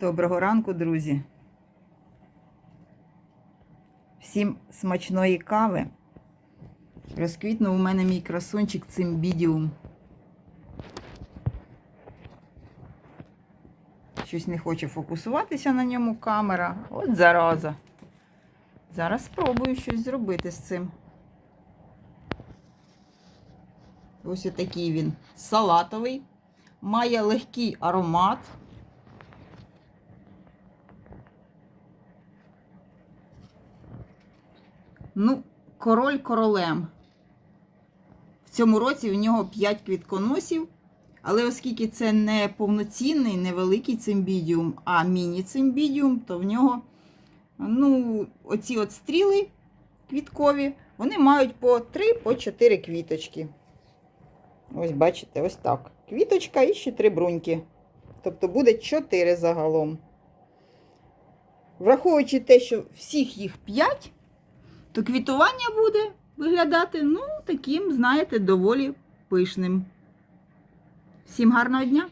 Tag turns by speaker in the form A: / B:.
A: Доброго ранку, друзі. Всім смачної кави. Розквітнув у мене мій красунчик цимбідіум. Щось не хоче фокусуватися на ньому камера. От зараза. Зараз спробую щось зробити з цим. Ось такий він салатовий, має легкий аромат. Ну, король королем. В цьому році у нього 5 квітконосів, але оскільки це не повноцінний, невеликий цимбідіум, а міні-цимбідіум, то в нього ну, оці от стріли квіткові, вони мають по 3-4 квіточки. Ось бачите, ось так. Квіточка і ще три бруньки. Тобто буде 4 загалом. Враховуючи те, що всіх їх 5, то квітування буде виглядати, ну, таким, знаєте, доволі пишним. Всім гарного дня!